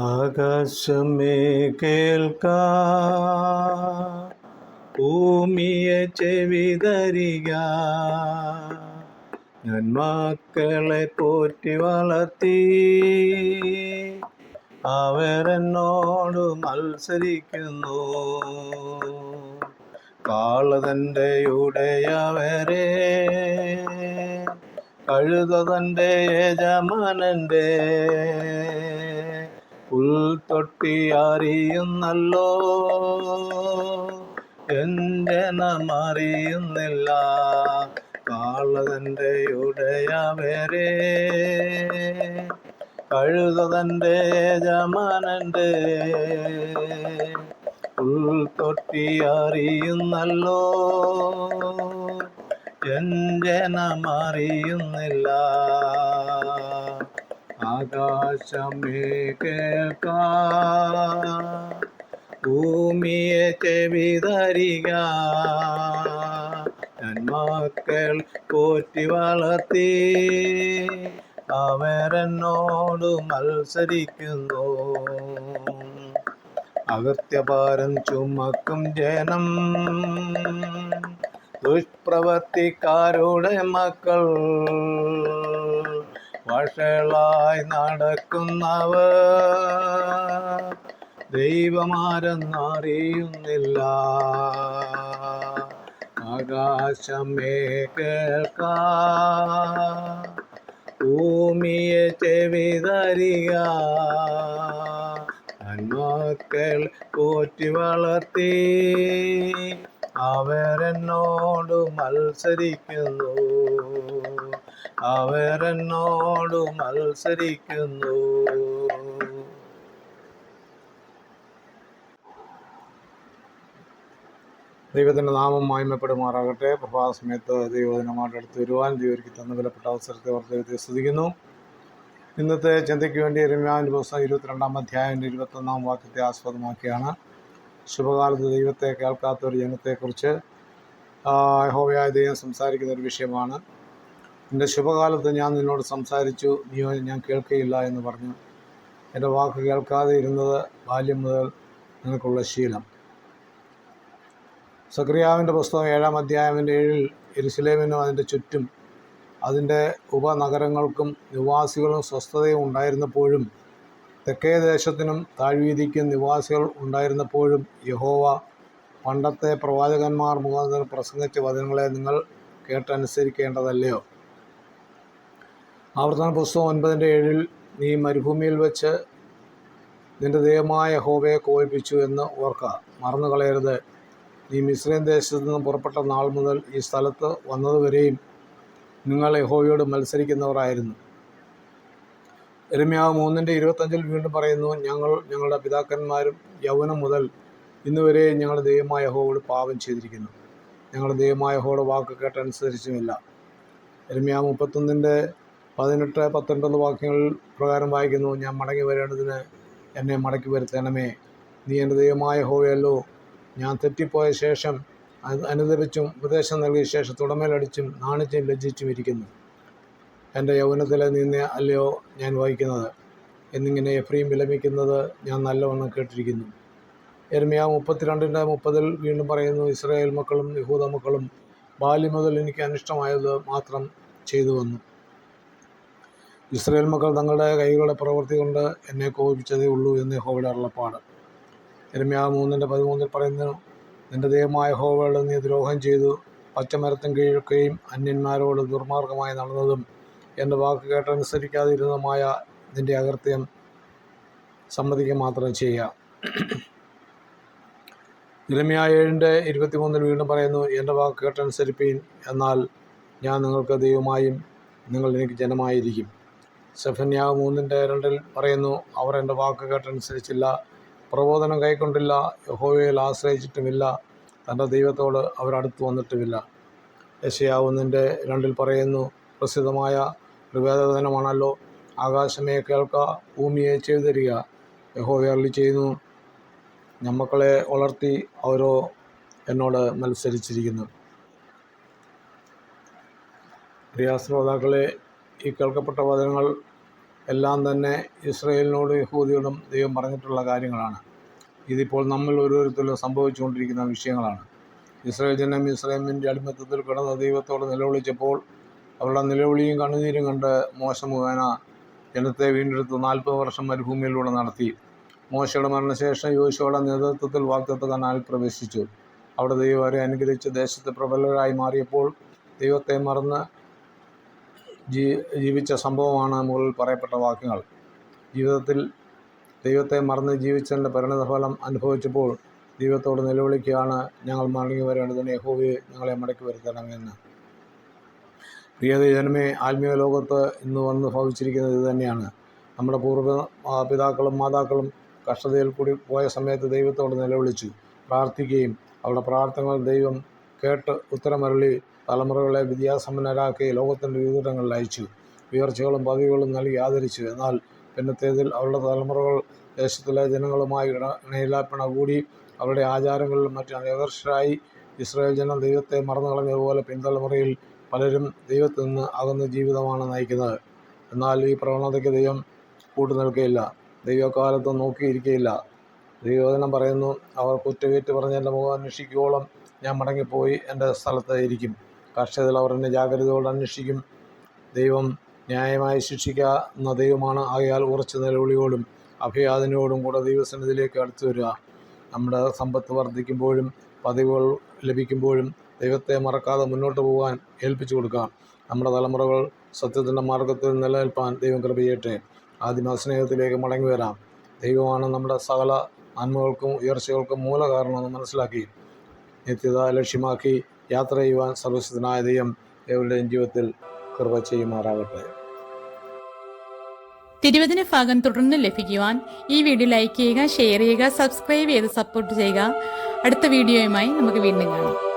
ആകാശമേ കേൾക്ക. ഭൂമിയെ ചെവിതരിക. ഞാൻ മക്കളെ പോറ്റി വളർത്തി. അവരെന്നോട് മത്സരിക്കുന്നു. കാളതന്റെ ഉടയവരെ. കഴുത തന്റെ യജമാനന്റെ. പുൽത്തൊട്ടി അറിയുന്നല്ലോ എന്റെ നമറിയുന്നില്ല കാളതന്റെ ഉടയവരെ കഴുത തന്റെ യജമാനന്റെ ഉൾത്തൊട്ടി അറിയുന്നല്ലോ എന്റെ അറിയുന്നില്ല ആകാശമേ കേൾക്ക ഭൂമിയെ ചെവിതരിക നന്മക്കൾ പോറ്റി വളർത്തി. അവരെന്നോട് മത്സരിക്കുന്നു. അകത്യഭാരം ചുമക്കും ജനം. ദുഷ്പ്രവർത്തിക്കാരുടെ മക്കൾ. വഷളായി നടക്കുന്നവർ ദൈവമാരെന്നറിയുന്നില്ല. ആകാശമേ കേൾക്ക. ഭൂമിയെ ചെവിതരിക. നന്മക്കൾ പോറ്റി വളർത്തി. അവരെന്നോട് മത്സരിക്കുന്നു. അവരെന്നോട് മത്സരിക്കുന്നു. ദൈവത്തിന്റെ നാമം മായ്മപ്പെടുമാറാകട്ടെ. പ്രഭാത സമയത്ത് ദൈവദിനമായിട്ട് അടുത്ത് വരുവാൻ ദൈവർക്ക് തന്ന വിലപ്പെട്ട അവസരത്തെ ഓർത്ത് ദൈവത്തെ സ്തുതിക്കുന്നു. ഇന്നത്തെ ചിന്തയ്ക്ക് വേണ്ടി രമ്യാവിന്റെ പുസ്തകം ഇരുപത്തിരണ്ടാം അധ്യായന്റെ ഇരുപത്തൊന്നാം വാക്യത്തെ ആസ്പദമാക്കിയാണ്. ശുഭകാലത്ത് ദൈവത്തെ കേൾക്കാത്ത ഒരു ജനത്തെക്കുറിച്ച് യഹോവയായ ദൈവം സംസാരിക്കുന്ന ഒരു വിഷയമാണ്. എന്റെ ശുഭകാലത്ത് ഞാൻ നിന്നോട് സംസാരിച്ചു. നീയോ ഞാൻ കേൾക്കുകയില്ല എന്ന് പറഞ്ഞു. എന്റെ വാക്ക് കേൾക്കാതെ ഇരുന്നത് ബാല്യം മുതൽ നിനക്കുള്ള ശീലം. സക്രിയാവിന്റെ പുസ്തകം ഏഴാം അധ്യായമിന്റെ ഏഴിൽ എരുസലേമിനും അതിന്റെ ചുറ്റും അതിന്റെ ഉപനഗരങ്ങൾക്കും നിവാസികളും സ്വസ്ഥതയും ഉണ്ടായിരുന്നപ്പോഴും തെക്കേ ദേശത്തിനും താഴ്വീതിക്കും നിവാസികൾ ഉണ്ടായിരുന്നപ്പോഴും യഹോവ പണ്ടത്തെ പ്രവാചകന്മാർ മുഖാന്തരം പ്രസംഗിച്ച വചനങ്ങളെ നിങ്ങൾ കേട്ടനുസരിക്കേണ്ടതല്ലയോ? ആവർത്തന പുസ്തകം ഒൻപതിന്റെ ഏഴിൽ നീ മരുഭൂമിയിൽ വെച്ച് നിന്റെ ദൈവമായ യഹോവയെ കോപിപ്പിച്ചു എന്ന് ഓർക്കുക മറന്നു കളയരുത്. നീ മിശ്രയും ദേശത്തു നിന്ന് പുറപ്പെട്ട നാൾ മുതൽ ഈ സ്ഥലത്ത് വന്നതുവരെയും നിങ്ങൾ യഹോവയോട് മത്സരിക്കുന്നവരായിരുന്നു. എരുമ്യാവ് മൂന്നിന്റെ ഇരുപത്തഞ്ചിൽ വീണ്ടും പറയുന്നു ഞങ്ങൾ ഞങ്ങളുടെ പിതാക്കന്മാരും യൗവനം മുതൽ ഇന്നുവരെ ഞങ്ങളുടെ ദൈവമായ യഹോവോട് പാപം ചെയ്തിരിക്കുന്നു. ഞങ്ങളുടെ ദൈവമായ യഹോയുടെ വാക്ക് കേട്ടനുസരിച്ചുമില്ല. എരുമ്യാവ് മുപ്പത്തൊന്നിന്റെ പതിനെട്ട് പത്തൊൻപത് വാക്യങ്ങൾ പ്രകാരം വായിക്കുന്നു. ഞാൻ മടങ്ങി വരേണ്ടതിന് എന്നെ മടക്കി വരുത്തണമേ. നീ എന്റെ ദൈവമായ യഹോവയല്ലോ. ഞാൻ തെറ്റിപ്പോയ ശേഷം അനുദപിച്ചും ഉപദേശം നൽകിയ ശേഷം തുടമേലടിച്ചും നാണിച്ചും ലജ്ജിച്ചും ഇരിക്കുന്നു. എന്റെ യൗവനത്തിലെ നിന്ന് അല്ലയോ ഞാൻ വഹിക്കുന്നത്. എന്നിങ്ങനെ എഫ്രീം വിലമിക്കുന്നത് ഞാൻ നല്ലവണ്ണം കേട്ടിരിക്കുന്നു. എരുമയ മുപ്പത്തിരണ്ടിന്റെ മുപ്പതിൽ വീണ്ടും പറയുന്നു ഇസ്രായേൽ മക്കളും യഹൂദ മക്കളും ബാല്യം മുതൽ എനിക്ക് അനിഷ്ടമായത് മാത്രം ചെയ്തു വന്നു. ഇസ്രായേൽ മക്കൾ തങ്ങളുടെ കൈകളുടെ പ്രവൃത്തി കൊണ്ട് എന്നെ കോപിച്ചതേ ഉള്ളൂ എന്ന് യഹോവയുടെ അരുളപ്പാട്. എരമ്യാ മൂന്നിന്റെ പതിമൂന്നിൽ പറയുന്നു നിന്റെ ദൈവമായ ഹോവയോട് നീ ദ്രോഹം ചെയ്തു പച്ചമരത്തും കീഴൊക്കെയും അന്യന്മാരോട് ദുർമാർഗമായി നടന്നതും എന്റെ വാക്ക് കേട്ടനുസരിക്കാതിരുന്നതുമായ നിന്റെ അകൃത്യം സമ്മതിക്കുക മാത്രം ചെയ്യുക. ഇരമ്യ ഏഴിന്റെ ഇരുപത്തിമൂന്നിൽ വീണ്ടും പറയുന്നു എന്റെ വാക്ക് കേട്ടനുസരിപ്പീൻ എന്നാൽ ഞാൻ നിങ്ങൾക്ക് ദൈവമായും നിങ്ങൾ എനിക്ക് ജനമായിരിക്കും. സെഫന്യാവ് മൂന്നിന്റെ രണ്ടിൽ പറയുന്നു അവർ എന്റെ വാക്ക് കേട്ടനുസരിച്ചില്ല പ്രബോധനം കൈക്കൊണ്ടില്ല യഹോവയിൽ ആശ്രയിച്ചിട്ടുമില്ല തന്റെ ദൈവത്തോട് അവരടുത്ത് വന്നിട്ടുമില്ല. യശയാവുന്നതിന്റെ രണ്ടിൽ പറയുന്നു പ്രസിദ്ധമായ ഒരു ആകാശമേ കേൾക്ക ഭൂമിയെ ചെയ്തു തരിക യഹോവ അരളി ചെയ്യുന്നു ഞമ്മക്കളെ വളർത്തി അവരോ എന്നോട് മത്സരിച്ചിരിക്കുന്നു. പ്രിയ ശ്രോതാക്കളെ ഈ കേൾക്കപ്പെട്ട വചനങ്ങൾ എല്ലാം തന്നെ ഇസ്രയേലിനോട് യഹൂദിയോടും ദൈവം പറഞ്ഞിട്ടുള്ള കാര്യങ്ങളാണ്. ഇതിപ്പോൾ നമ്മൾ ഓരോരുത്തരും സംഭവിച്ചുകൊണ്ടിരിക്കുന്ന വിഷയങ്ങളാണ്. ഇസ്രയേൽ ജനം ഇസ്രയേലിന്റെ അടിമത്തത്തിൽ കിടന്ന ദൈവത്തോട് നിലവിളിച്ചപ്പോൾ അവരുടെ നിലവിളിയും കണ്ണുനീരും കണ്ട് മോശ മുഖേന ജനത്തെ വീണ്ടെടുത്ത് നാൽപ്പത് വർഷം മരുഭൂമിയിലൂടെ നടത്തി. മോശയുടെ മരണശേഷം യോശുവയുടെ നേതൃത്വത്തിൽ വാക്തത്വ കനാലിൽ പ്രവേശിച്ചു. അവിടെ ദൈവം അവരെ അനുഗ്രഹിച്ച് ദേശത്ത് പ്രബലരായി മാറിയപ്പോൾ ദൈവത്തെ മറന്ന് ജീവിച്ച സംഭവമാണ് മുകളിൽ പറയപ്പെട്ട വാക്യങ്ങൾ. ജീവിതത്തിൽ ദൈവത്തെ മറന്ന് ജീവിച്ചതിന്റെ പരിണതഫലം അനുഭവിച്ചപ്പോൾ ദൈവത്തോട് നിലവിളിക്കുകയാണ് ഞങ്ങൾ മടങ്ങി വരേണ്ടതിന് യഹോവയെ ഞങ്ങളെ മടക്കി വരുത്തണമെന്ന്. പ്രിയത ജനമേ ആത്മീയ ലോകത്ത് ഇന്ന് വന്ന് ഭവിച്ചിരിക്കുന്നത് ഇത് തന്നെയാണ്. നമ്മുടെ പൂർവ പിതാക്കളും മാതാക്കളും കഷ്ടതയിൽ കൂടി പോയ സമയത്ത് ദൈവത്തോട് നിലവിളിച്ചു പ്രാർത്ഥിക്കുകയും അവരുടെ പ്രാർത്ഥനകൾ ദൈവം കേട്ട് ഉത്തരമരളി തലമുറകളെ വിദ്യാസമ്പന്നരാക്കി ലോകത്തിന്റെ വിവിധങ്ങളിൽ അയച്ചു. ഉയർച്ചകളും പദവികളും നൽകി ആദരിച്ചു. എന്നാൽ പിന്നത്തേതിൽ അവരുടെ തലമുറകൾ ദേശത്തിലെ ജനങ്ങളുമായി ഇട ഇണയിലാപ്പിണ കൂടി അവരുടെ ആചാരങ്ങളിലും മറ്റ് അനേകർഷരായി ഇസ്രായേൽ ജനം ദൈവത്തെ മറന്നു കളഞ്ഞതുപോലെ പിൻതലമുറയിൽ പലരും ദൈവത്തിൽ നിന്ന് അകന്ന ജീവിതമാണ് നയിക്കുന്നത്. എന്നാൽ ഈ പ്രവണതയ്ക്ക് ദൈവം കൂട്ടു നിൽക്കുകയില്ല ദൈവകാലത്ത് നോക്കിയിരിക്കുകയില്ല ദൈവവചനം പറയുന്നു അവർ കുറ്റവേറ്റ് പറഞ്ഞ് എന്റെ മുഖം അന്വേഷിക്കുവോളം ഞാൻ മടങ്ങിപ്പോയി എന്റെ സ്ഥലത്ത് ഇരിക്കും. കർഷകത്തിൽ അവർ എന്നെ ജാഗ്രതയോടെ അന്വേഷിക്കും. ദൈവം ന്യായമായി ശിക്ഷിക്കുന്ന ദൈവമാണ്. ആകയാൽ ഉറച്ച നിലവിളിയോടും അഭയാദിനോടും കൂടെ ദൈവസന്നിധിയിലേക്ക് അടുത്തു വരിക. നമ്മുടെ സമ്പത്ത് വർദ്ധിക്കുമ്പോഴും പതിവുകൾ ലഭിക്കുമ്പോഴും ദൈവത്തെ മറക്കാതെ മുന്നോട്ട് പോകാൻ ഏൽപ്പിച്ചു കൊടുക്കാം. നമ്മുടെ തലമുറകൾ സത്യത്തിന്റെ മാർഗത്തിൽ നിലനിൽപ്പാൻ ദൈവം കൃപ ചെയ്യട്ടെ സ്നേഹത്തിലേക്ക് മടങ്ങി വരാം. ദൈവമാണ് നമ്മുടെ സകല നന്മകൾക്കും ഉയർച്ചകൾക്കും മൂലകാരണമെന്ന് മനസ്സിലാക്കി നിത്യത ലക്ഷ്യമാക്കി യാത്ര ചെയ്യുവാൻ സർവശക്തനായ ദൈവം ഏവരുടെയും ജീവിതത്തിൽ കൃപ ചെയ്യുമാറാകട്ടെ. തിരുവചന ഭാഗം തുടർന്ന് ലഭിക്കുവാൻ ഈ വീഡിയോ ലൈക്ക് ചെയ്യുക ഷെയർ ചെയ്യുക സബ്സ്ക്രൈബ് ചെയ്ത് സപ്പോർട്ട് ചെയ്യുക. അടുത്ത വീഡിയോയുമായി നമുക്ക് വീണ്ടും കാണാം.